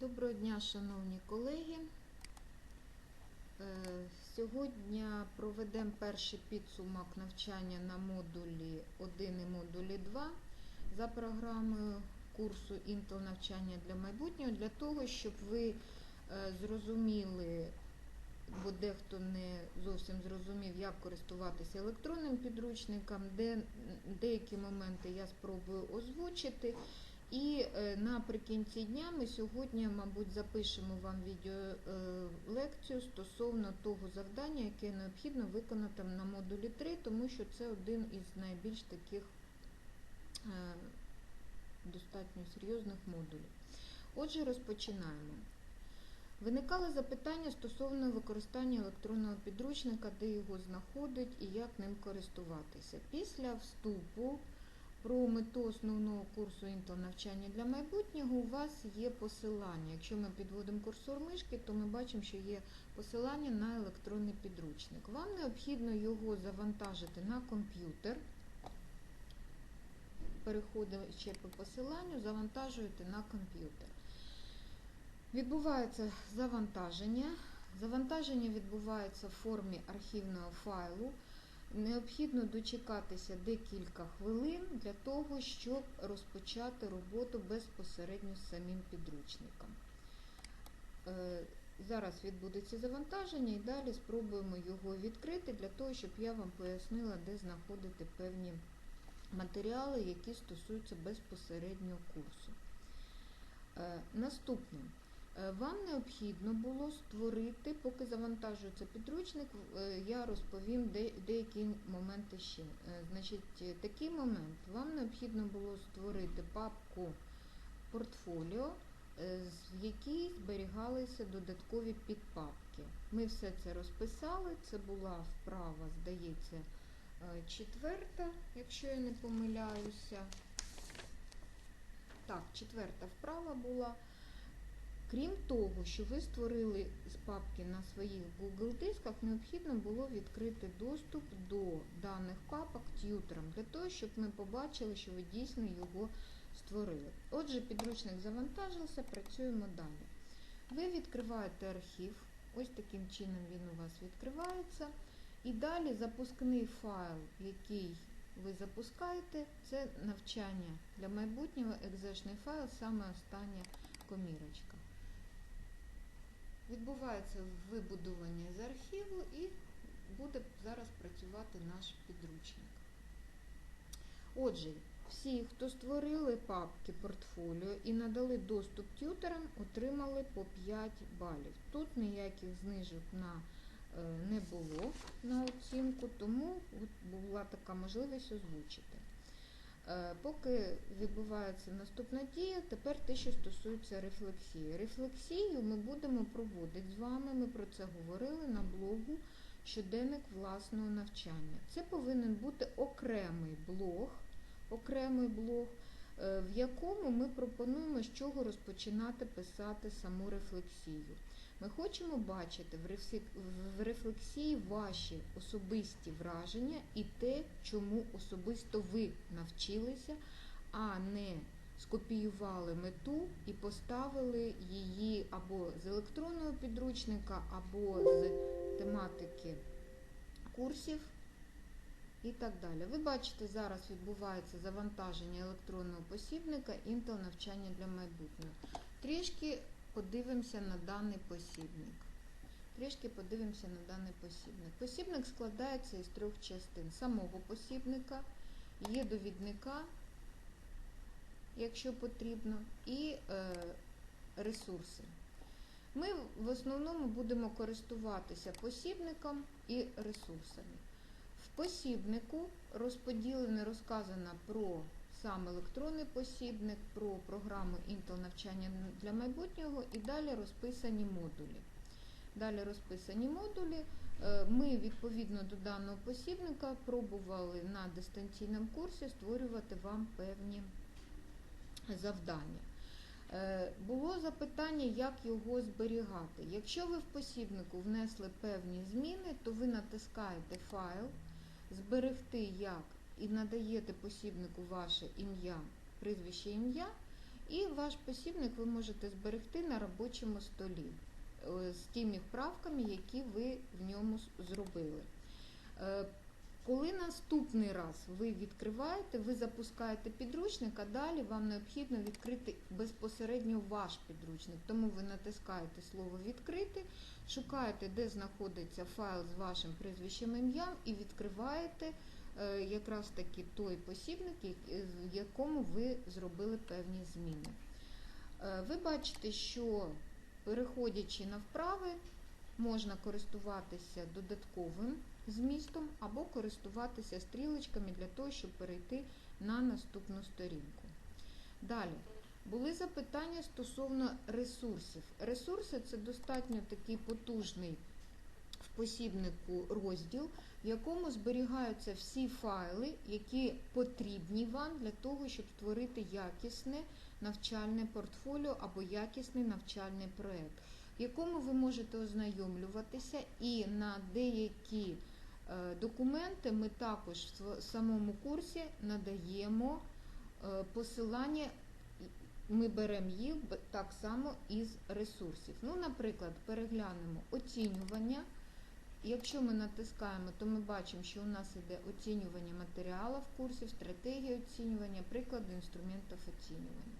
Доброго дня, шановні колеги. Е, Сьогодні проведемо перший підсумок навчання на модулі 1 і модулі 2 за програмою курсу Intel навчання для майбутнього для того, щоб ви е, зрозуміли, бо дехто не зовсім зрозумів, як користуватися електронним підручником, де деякі моменти я спробую озвучити. І е, наприкінці дня ми сьогодні, мабуть, запишемо вам відеолекцію стосовно того завдання, яке необхідно виконати на модулі 3, тому що це один із найбільш таких е, достатньо серйозних модулів. Отже, розпочинаємо. Виникали запитання стосовно використання електронного підручника, де його знаходить і як ним користуватися. Після вступу про мету основного курсу Intel навчання для майбутнього у вас є посилання. Якщо ми підводимо курсор мишки, то ми бачимо, що є посилання на електронний підручник. Вам необхідно його завантажити на комп'ютер. Переходячи по посиланню, завантажуєте на комп'ютер. Відбувається завантаження. Завантаження відбувається в формі архівного файлу. Необхідно дочекатися декілька хвилин для того, щоб розпочати роботу безпосередньо з самим підручником. Е, Зараз відбудеться завантаження і далі спробуємо його відкрити для того, щоб я вам пояснила, де знаходити певні матеріали, які стосуються безпосередньо курсу. Е, Наступне. Е, Вам необхідно було створити, поки завантажується підручник, е, я розповім деякі моменти ще. Е, Значить, такий момент. Вам необхідно було створити папку портфоліо, з- якій зберігалися додаткові підпапки. Ми все це розписали. Це була вправа, здається, четверта, якщо я не помиляюся. Так, четверта вправа була. Крім того, що ви створили з папки на своїх Google дисках, необхідно було відкрити доступ до даних папок т'ютером, для того, щоб ми побачили, що ви дійсно його створили. Отже, підручник завантажився, працюємо далі. Ви відкриваєте архів, ось таким чином він у вас відкривається. І далі запускний файл, який ви запускаєте, це навчання для майбутнього, екзешний файл, саме остання комірочка. Відбувається вибудування з архіву і буде зараз працювати наш підручник. Отже, всі, хто створили папки портфоліо і надали доступ тютерам, отримали по 5 балів. Тут ніяких знижок на е, не було на оцінку, тому була така можливість озвучити. Е, Поки відбувається наступна дія, тепер те, що стосується рефлексії. Рефлексію ми будемо проводити з вами, ми про це говорили на блогу щоденник власного навчання. Це повинен бути окремий блог, окремий блог, е, в якому ми пропонуємо, з чого розпочинати писати саму рефлексію. Ми хочемо бачити в рефлексії ваші особисті враження і те, чому особисто ви навчилися, а не скопіювали мету і поставили її або з електронного підручника, або з тематики курсів і так далі. Ви бачите, зараз відбувається завантаження електронного посібника Intel навчання для майбутнього. Трішки подивимося на даний посібник. Трішки подивимося на даний посібник. Посібник складається із трьох частин: самого посібника, є довідника, якщо потрібно, і е, ресурси. Ми в основному будемо користуватися посібником і ресурсами. В посібнику розподілено, розказано про сам електронний посібник, про програму Intel навчання для майбутнього і далі розписані модулі. Далі розписані модулі. Е, Ми відповідно до даного посібника пробували на дистанційному курсі створювати вам певні завдання. Е, Було запитання, як його зберігати. Якщо ви в посібнику внесли певні зміни, то ви натискаєте файл, зберегти як і надаєте посібнику ваше ім'я, прізвище ім'я, І ваш посібник ви можете зберегти на робочому столі е, з тими вправками, які ви в ньому зробили. Е, Коли наступний раз ви відкриваєте, ви запускаєте підручник, а далі вам необхідно відкрити безпосередньо ваш підручник. Тому ви натискаєте слово відкрити, шукаєте, де знаходиться файл з вашим прізвищем ім'ям, і відкриваєте якраз таки той посібник, в якому ви зробили певні зміни. Е, Ви бачите, що переходячи на вправи, можна користуватися додатковим змістом або користуватися стрілочками для того, щоб перейти на наступну сторінку. Далі. Були запитання стосовно ресурсів. Ресурси це достатньо такий потужний в посібнику розділ, в якому зберігаються всі файли, які потрібні вам для того, щоб створити якісне навчальне портфоліо або якісний навчальний проєкт, в якому ви можете ознайомлюватися і на деякі е, документи ми також в самому курсі надаємо е, посилання. Ми беремо їх так само із ресурсів. Ну, наприклад, переглянемо оцінювання. Якщо ми натискаємо, то ми бачимо, що у нас йде оцінювання матеріалів курсів, стратегія оцінювання, приклади інструментів оцінювання.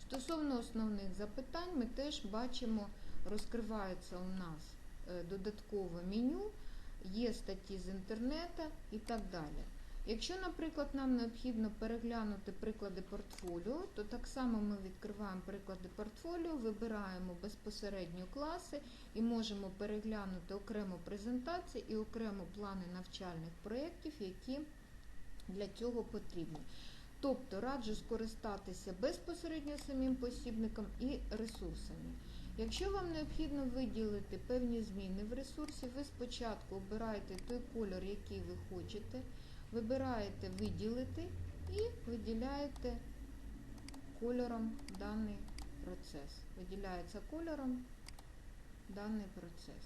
Стосовно основних запитань, ми теж бачимо, розкривається у нас е, додаткове меню, є статті з інтернету і так далі. Якщо, наприклад, нам необхідно переглянути приклади портфоліо, то так само ми відкриваємо приклади портфоліо, вибираємо безпосередньо класи і можемо переглянути окремо презентації і окремо плани навчальних проєктів, які для цього потрібні. Тобто раджу скористатися безпосередньо самим посібником і ресурсами. Якщо вам необхідно виділити певні зміни в ресурсі, ви спочатку обираєте той кольор, який ви хочете, вибираєте виділити і виділяєте кольором даний процес. Виділяється кольором даний процес.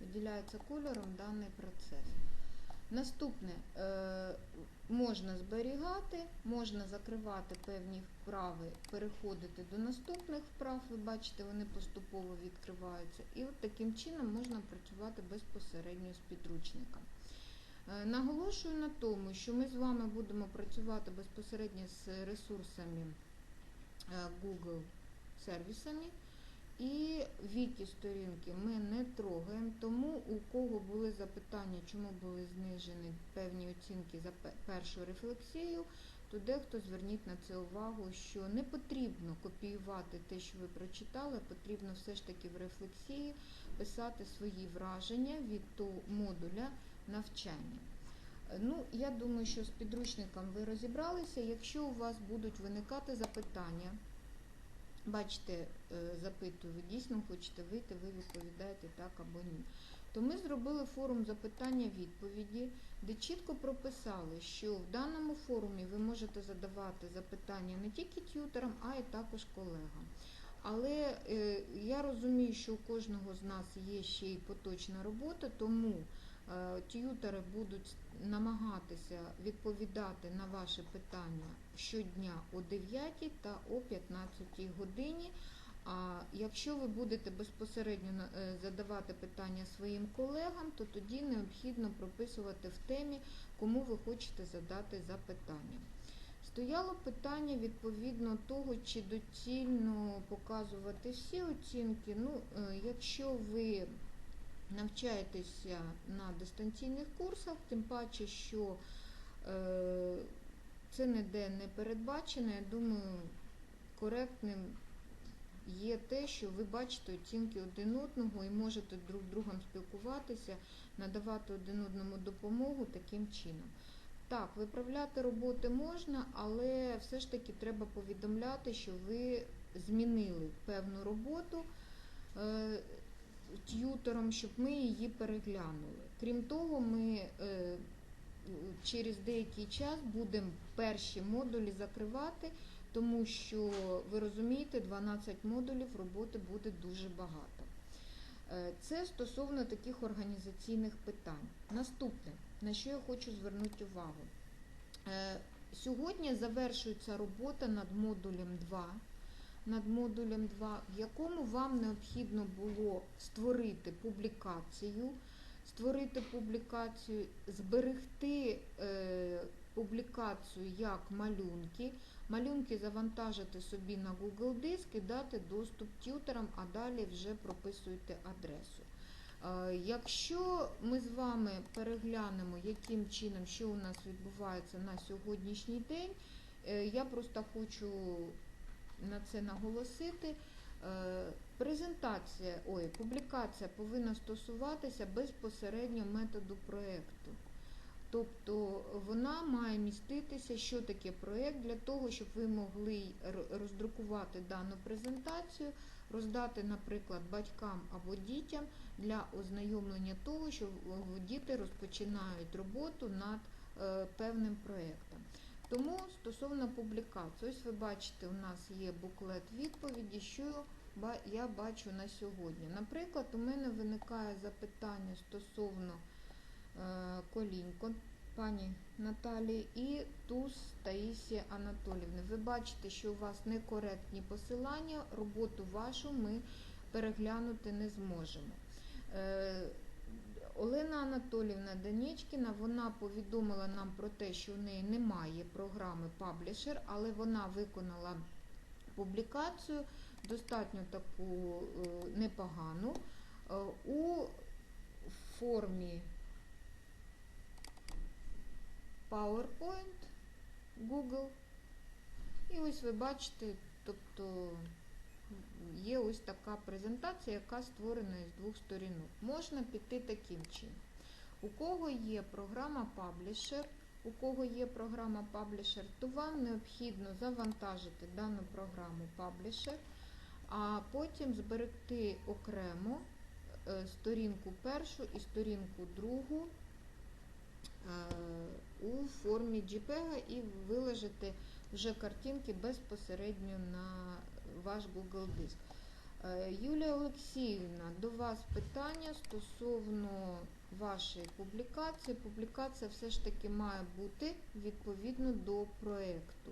Виділяється кольором даний процес. Наступне е, можна зберігати, можна закривати певні вправи, переходити до наступних вправ. Ви бачите, вони поступово відкриваються. І от таким чином можна працювати безпосередньо з підручником. Е, Наголошую на тому, що ми з вами будемо працювати безпосередньо з ресурсами е, Google сервісами. І віки сторінки ми не трогаємо, тому у кого були запитання, чому були знижені певні оцінки за першу рефлексію, то дехто зверніть на це увагу, що не потрібно копіювати те, що ви прочитали, потрібно все ж таки в рефлексії писати свої враження від того модуля навчання. Ну, я думаю, що з підручником ви розібралися. Якщо у вас будуть виникати запитання, бачите, е, запитую, дійсно хочете вийти, ви відповідаєте так або ні. То ми зробили форум запитання-відповіді, де чітко прописали, що в даному форумі ви можете задавати запитання не тільки т'ютерам, а й також колегам. Але е, я розумію, що у кожного з нас є ще й поточна робота, тому е, т'ютери будуть намагатися відповідати на ваші питання щодня о 9 та о 15 годині. А якщо ви будете безпосередньо е, задавати питання своїм колегам, то тоді необхідно прописувати в темі, кому ви хочете задати запитання. Стояло питання відповідно того, чи доцільно показувати всі оцінки. Ну, е, якщо ви навчаєтеся на дистанційних курсах, тим паче, що е, це ніде не передбачено, я думаю, коректним є те, що ви бачите оцінки один одного і можете друг з другом спілкуватися, надавати один одному допомогу таким чином. Так, виправляти роботи можна, але все ж таки треба повідомляти, що ви змінили певну роботу т'ютером, щоб ми її переглянули. Крім того, ми е, через деякий час будемо перші модулі закривати, тому що ви розумієте, 12 модулів роботи буде дуже багато. Е, Це стосовно таких організаційних питань. Наступне, на що я хочу звернути увагу. Е, сьогодні завершується робота над модулем 2. Над модулем 2, в якому вам необхідно було створити публікацію, створити публікацію, зберегти е, публікацію як малюнки, малюнки завантажити собі на Google Диск і дати доступ тютерам, а далі вже прописуєте адресу. Е, Якщо ми з вами переглянемо, яким чином, що у нас відбувається на сьогоднішній день, е, я просто хочу на це наголосити. Е, Презентація, ой, публікація повинна стосуватися безпосередньо методу проєкту. Тобто вона має міститися, що таке проєкт, для того, щоб ви могли роздрукувати дану презентацію, роздати, наприклад, батькам або дітям для ознайомлення того, що діти розпочинають роботу над е, певним проєктом. Тому стосовно публікації, ось ви бачите, у нас є буклет відповіді, що я бачу на сьогодні. Наприклад, у мене виникає запитання стосовно е, колінько пані Наталії і Туз Таїсі Анатолівни. Ви бачите, що у вас некоректні посилання, роботу вашу ми переглянути не зможемо. Олена Анатолівна Данічкіна, вона повідомила нам про те, що в неї немає програми Publisher, але вона виконала публікацію, достатньо таку е, непогану, е, у формі PowerPoint Google. І ось ви бачите, тобто є ось така презентація, яка створена із двох сторінок. Можна піти таким чином. У кого є програма Publisher, у кого є програма Publisher, то вам необхідно завантажити дану програму Publisher, а потім зберегти окремо е, сторінку першу і сторінку другу е, у формі JPEG і виложити вже картинки безпосередньо на ваш Google диск. Е, Юлія Олексіївна, до вас питання стосовно вашої публікації. Публікація все ж таки має бути відповідно до проєкту.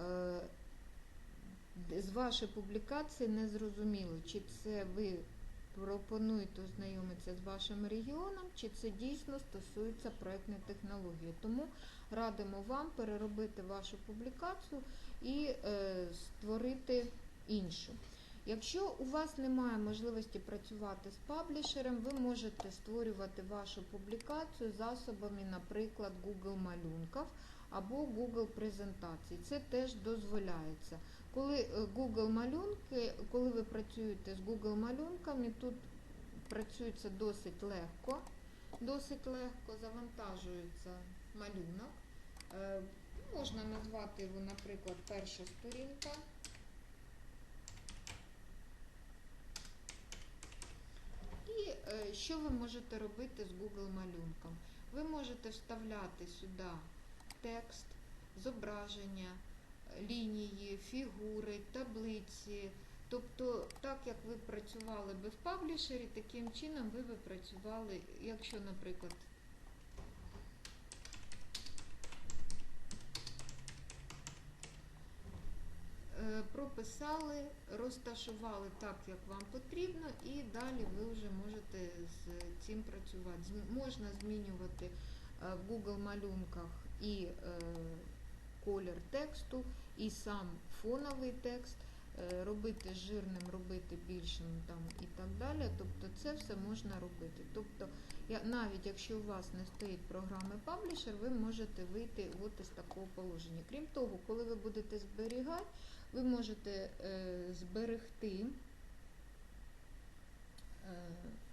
Е, З вашої публікації не зрозуміло, чи це ви пропонуєте ознайомитися з вашим регіоном, чи це дійсно стосується проєктної технології. Тому радимо вам переробити вашу публікацію і е, створити іншу. Якщо у вас немає можливості працювати з паблішером, ви можете створювати вашу публікацію засобами, наприклад, Google малюнків або Google презентацій. Це теж дозволяється. Коли е, Google малюнки, коли ви працюєте з Google малюнками, тут працюється досить легко. Досить легко завантажується малюнок. Е, Можна назвати його, наприклад, перша сторінка. І е, що ви можете робити з Google малюнком? Ви можете вставляти сюди текст, зображення, лінії, фігури, таблиці. Тобто, так як ви працювали би в паблішері, таким чином ви би працювали, якщо, наприклад, прописали, розташували так, як вам потрібно, і далі ви вже можете з цим працювати. Можна змінювати е, в Google малюнках і е, колір тексту, і сам фоновий текст, е, робити жирним, робити більшим там і так далі. Тобто це все можна робити. Тобто, навіть якщо у вас не стоїть програми Publisher, ви можете вийти от із такого положення. Крім того, коли ви будете зберігати, ви можете е, зберегти е,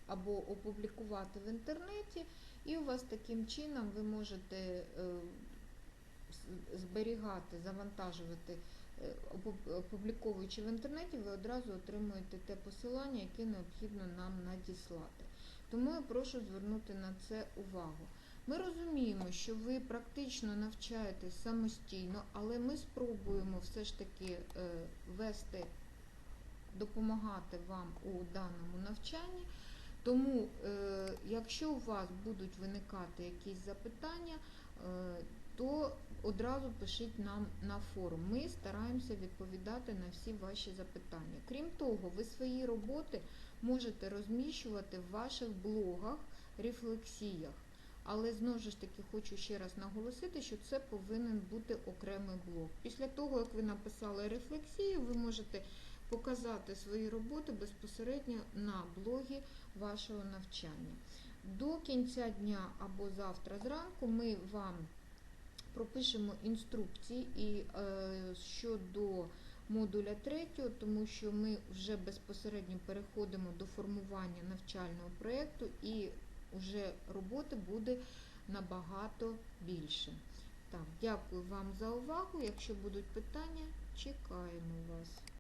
або опублікувати в інтернеті, і у вас таким чином ви можете е, зберігати, завантажувати, опубліковуючи в інтернеті, ви одразу отримуєте те посилання, яке необхідно нам надіслати. Тому я прошу звернути на це увагу. Ми розуміємо, що ви практично навчаєтесь самостійно, але ми спробуємо все ж таки е, вести, допомагати вам у даному навчанні. Тому, е, якщо у вас будуть виникати якісь запитання, е, то одразу пишіть нам на форум. Ми стараємося відповідати на всі ваші запитання. Крім того, ви свої роботи можете розміщувати в ваших блогах, рефлексіях. Але знову ж таки хочу ще раз наголосити, що це повинен бути окремий блог. Після того, як ви написали рефлексію, ви можете показати свої роботи безпосередньо на блогі вашого навчання. До кінця дня або завтра зранку ми вам пропишемо інструкції і е, щодо модуля 3, тому що ми вже безпосередньо переходимо до формування навчального проєкту і вже роботи буде набагато більше. Так, дякую вам за увагу. Якщо будуть питання, чекаємо вас.